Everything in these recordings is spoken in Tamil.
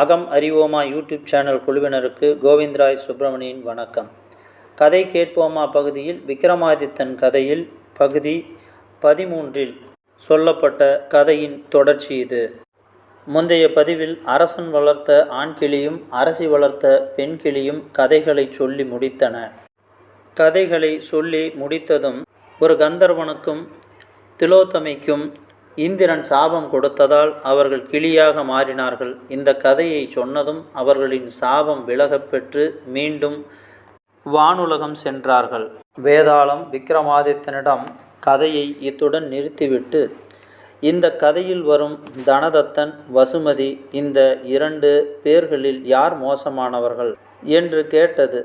அகம் அறிவோமா யூடியூப் சேனல் குழுவினருக்கு கோவிந்தராய் சுப்பிரமணியன் வணக்கம். கதை கேட்போமா பகுதியில் விக்ரமாதித்தன் கதையில் பகுதி பதிமூன்றில் சொல்லப்பட்ட கதையின் தொடர்ச்சி இது. முந்தைய பதிவில் அரசன் வளர்த்த ஆண் கிளியும் அரசி வளர்த்த பெண் கிளியும் கதைகளை சொல்லி முடித்தன. கதைகளை சொல்லி முடித்ததும் ஒரு கந்தர்வனுக்கும் திலோத்தமைக்கும் இந்திரன் சாபம் கொடுத்ததால் அவர்கள் கிளியாக மாறினார்கள். இந்த கதையை சொன்னதும் அவர்களின் சாபம் விலகப்பெற்று மீண்டும் வானுலகம் சென்றார்கள். வேதாளம் விக்ரமாதித்தனிடம் கதையை இத்துடன் நிறுத்திவிட்டு இந்த கதையில் வரும் தனதத்தன் வசுமதி இந்த இரண்டு பேர்களில் யார் மோசமானவர்கள் என்று கேட்டது.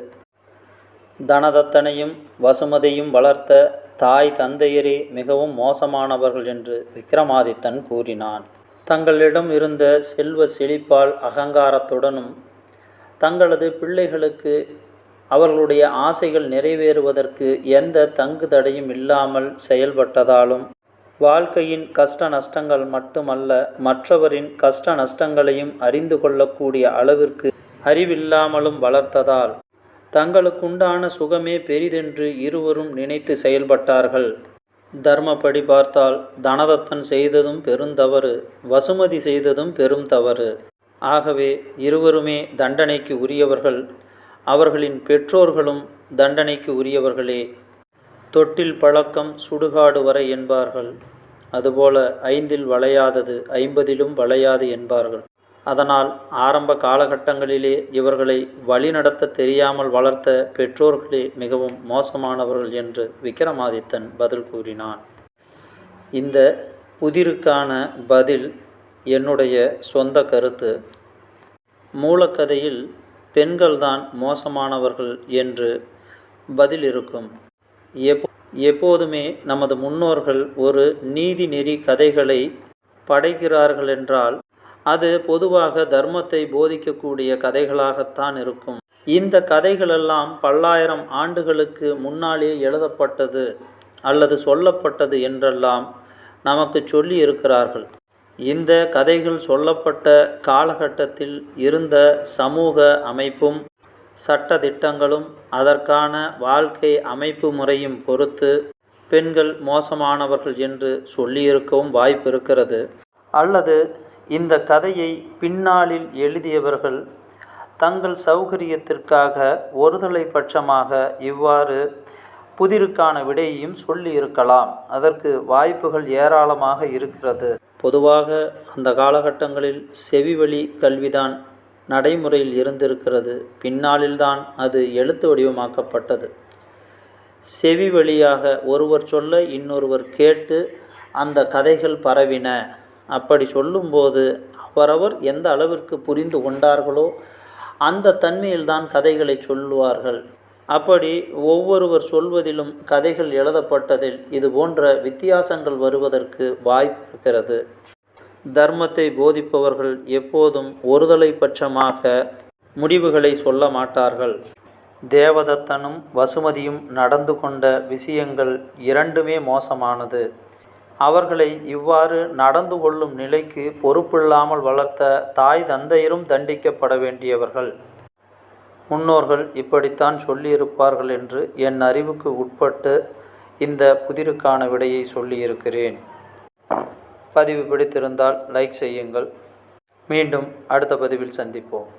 தனதத்தனையும் வசுமதியும் வளர்த்த தாய் தந்தையரே மிகவும் மோசமானவர்கள் என்று விக்ரமாதித்தன் கூறினான். தங்களிடம் இருந்த செல்வ செழிப்பால் அகங்காரத்துடனும் தங்களது பிள்ளைகளுக்கு அவர்களுடைய ஆசைகள் நிறைவேறுவதற்கு எந்த தங்கு தடையும் இல்லாமல் செயல்பட்டதாலும் வாழ்க்கையின் கஷ்ட நஷ்டங்கள் மட்டுமல்ல மற்றவரின் கஷ்ட நஷ்டங்களையும் அறிந்து கொள்ளக்கூடிய அளவிற்கு அறிவில்லாமலும் வளர்த்ததால் தங்களுக்குண்டான சுகமே பெரிதென்று இருவரும் நினைத்து செயல்பட்டார்கள். தர்மப்படி பார்த்தால் தனதத்தன் செய்ததும் பெருந்தவறு வசுமதி செய்ததும் பெரும் தவறு. ஆகவே இருவருமே தண்டனைக்கு உரியவர்கள் அவர்களின் பெற்றோர்களும் தண்டனைக்கு உரியவர்களே. தொட்டில் பழக்கம் சுடுகாடு வரை என்பார்கள். அதுபோல ஐந்தில் வளையாதது ஐம்பதிலும் வளையாது என்பார்கள். அதனால் ஆரம்ப காலகட்டங்களிலே இவர்களை வழிநடத்த தெரியாமல் வளர்த்த பெற்றோர்களே மிகவும் மோசமானவர்கள் என்று விக்ரமாதித்தன் பதில் கூறினான். இந்த புதிருக்கான பதில் என்னுடைய சொந்த கருத்து. மூலக்கதையில் பெண்கள்தான் மோசமானவர்கள் என்று பதில் இருக்கும். எப்போ எப்போதுமே நமது முன்னோர்கள் ஒரு நீதி நெறி கதைகளை படைக்கிறார்கள் என்றால் அது பொதுவாக தர்மத்தை போதிக்கக்கூடிய கதைகளாகத்தான் இருக்கும். இந்த கதைகளெல்லாம் பல்லாயிரம் ஆண்டுகளுக்கு முன்னாலே எழுதப்பட்டது அல்லது சொல்லப்பட்டது என்றெல்லாம் நமக்கு சொல்லி இருக்கிறார்கள். இந்த கதைகள் சொல்லப்பட்ட காலகட்டத்தில் இருந்த சமூக அமைப்பும் சட்ட திட்டங்களும் அதற்கான வாழ்க்கை அமைப்பு முறையும் பொறுத்து பெண்கள் மோசமானவர்கள் என்று சொல்லியிருக்கவும் வாய்ப்பு இருக்கிறது. அல்லது இந்த கதையை பின்னாளில் எழுதியவர்கள் தங்கள் சௌகரியத்திற்காக ஒருதலை பட்சமாக இவ்வாறு புதிருக்கான விடையையும் சொல்லி இருக்கலாம் அதற்கு வாய்ப்புகள் ஏராளமாக இருக்கிறது. பொதுவாக அந்த காலகட்டங்களில் செவிவழி கல்விதான் நடைமுறையில் இருந்திருக்கிறது. பின்னாளில்தான் அது எழுத்து வடிவமாக்கப்பட்டது. செவி வழியாக ஒருவர் சொல்ல இன்னொருவர் கேட்டு அந்த கதைகள் பரவின. அப்படி சொல்லும்போது அவரவர் எந்த அளவிற்கு புரிந்து கொண்டார்களோ அந்த தன்மையில்தான் கதைகளை சொல்லுவார்கள். அப்படி ஒவ்வொருவர் சொல்வதிலும் கதைகள் எழுதப்பட்டதில் இது போன்ற வித்தியாசங்கள் வருவதற்கு வாய்ப்பு இருக்கிறது. தர்மத்தை போதிப்பவர்கள் எப்போதும் ஒருதலை பட்சமாக முடிவுகளை சொல்ல மாட்டார்கள். தேவதத்தனும் வசுமதியும் நடந்து கொண்ட விஷயங்கள் இரண்டுமே மோசமானது. அவர்களை இவ்வாறு நடந்து கொள்ளும் நிலைக்கு பொறுப்பில்லாமல் வளர்த்த தாய் தந்தையரும் தண்டிக்கப்பட வேண்டியவர்கள். முன்னோர்கள் இப்படித்தான் சொல்லியிருப்பார்கள் என்று என் அறிவுக்கு உட்பட்டு இந்த புதிருக்கான விடையை சொல்லியிருக்கிறேன். பதிவு பிடித்திருந்தால் லைக் செய்யுங்கள். மீண்டும் அடுத்த பதிவில் சந்திப்போம்.